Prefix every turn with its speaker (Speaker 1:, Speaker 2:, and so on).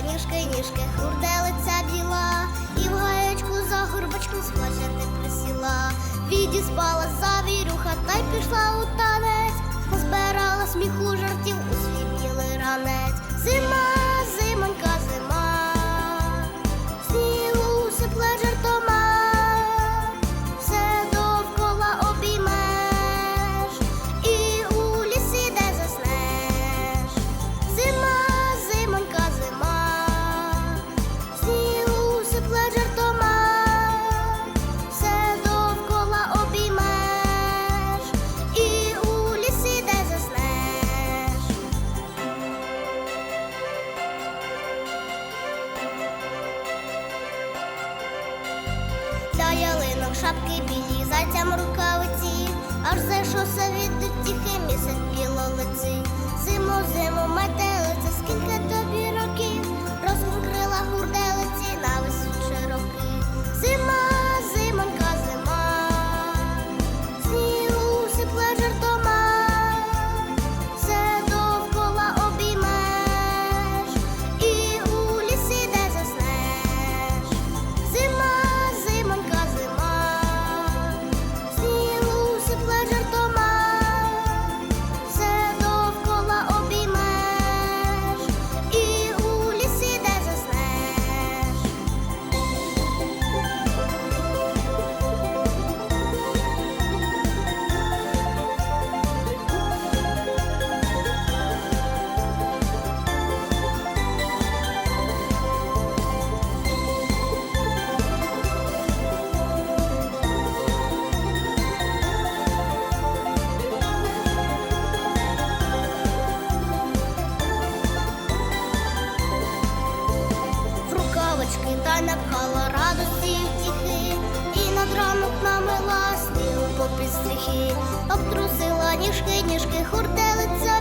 Speaker 1: ніжки, ніжки, хурделиця біла, і в гаєчку за горбочком не присіла. Відіспала завірюха та й пішла у танець, Для ялинок шапки білі, зайцям рукавиці, аж зайшовся від тихий місяць білолиці. Зиму, зиму, метелиця, напхала радості втіхи, і над ранок намила стіл попід стріхи, обтрусила ніжки, ніжки, хурделиця